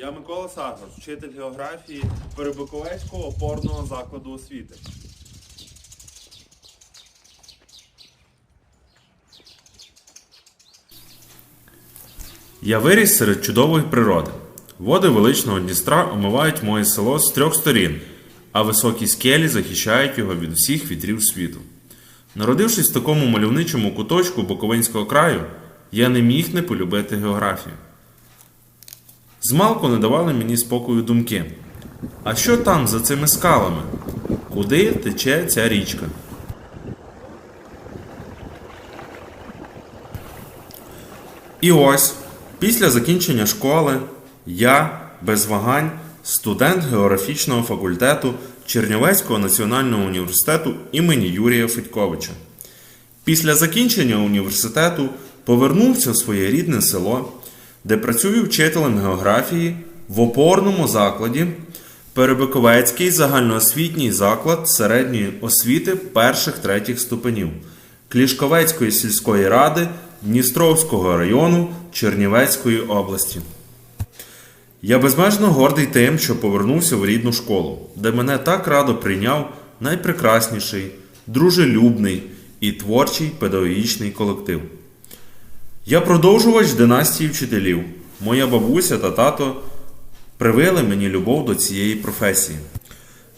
Я Микола Сагар, вчитель географії Перебуковецького опорного закладу освіти. Я виріс серед чудової природи. Води величного Дністра омивають моє село з трьох сторін, а високі скелі захищають його від всіх вітрів світу. Народившись в такому мальовничому куточку Буковинського краю, я не міг не полюбити географію. Змалку не давали мені спокою думки. А що там за цими скалами? Куди тече ця річка? І ось, після закінчення школи, я, без вагань, студент географічного факультету Чернівецького національного університету імені Юрія Федьковича. Після закінчення університету повернувся в своє рідне село, де працюю вчителем географії в опорному закладі Перебиковецький загальноосвітній заклад середньої освіти перших третіх ступенів Клішковецької сільської ради Дністровського району Чернівецької області. Я безмежно гордий тим, що повернувся в рідну школу, де мене так радо прийняв найпрекрасніший, дружелюбний і творчий педагогічний колектив. Я продовжувач династії вчителів. Моя бабуся та тато привили мені любов до цієї професії.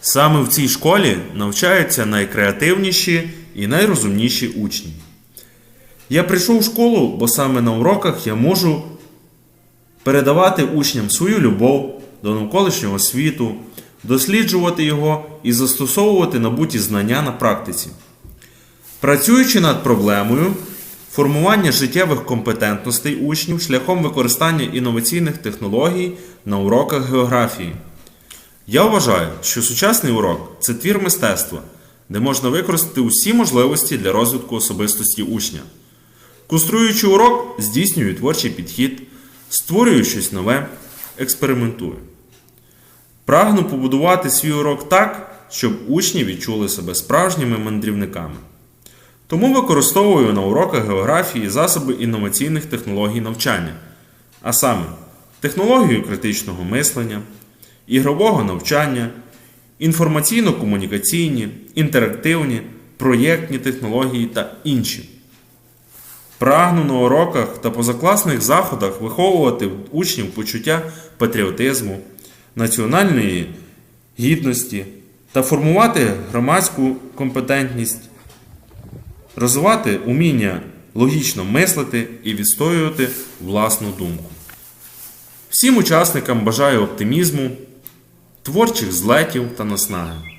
Саме в цій школі навчаються найкреативніші і найрозумніші учні. Я прийшов в школу, бо саме на уроках я можу передавати учням свою любов до навколишнього світу, досліджувати його і застосовувати набуті знання на практиці. Працюючи над проблемою формування життєвих компетентностей учнів шляхом використання інноваційних технологій на уроках географії. Я вважаю, що сучасний урок це твір мистецтва, де можна використати усі можливості для розвитку особистості учня. Конструюючи урок, здійснюю творчий підхід, створюю щось нове, експериментую. Прагну побудувати свій урок так, щоб учні відчули себе справжніми мандрівниками. Тому використовую на уроках географії засоби інноваційних технологій навчання, а саме технологію критичного мислення, ігрового навчання, інформаційно-комунікаційні, інтерактивні, проєктні технології та інші. Прагну на уроках та позакласних заходах виховувати учнів почуття патріотизму, національної гідності та формувати громадську компетентність, розвивати уміння логічно мислити і відстоювати власну думку. Всім учасникам бажаю оптимізму, творчих злетів та наснаги.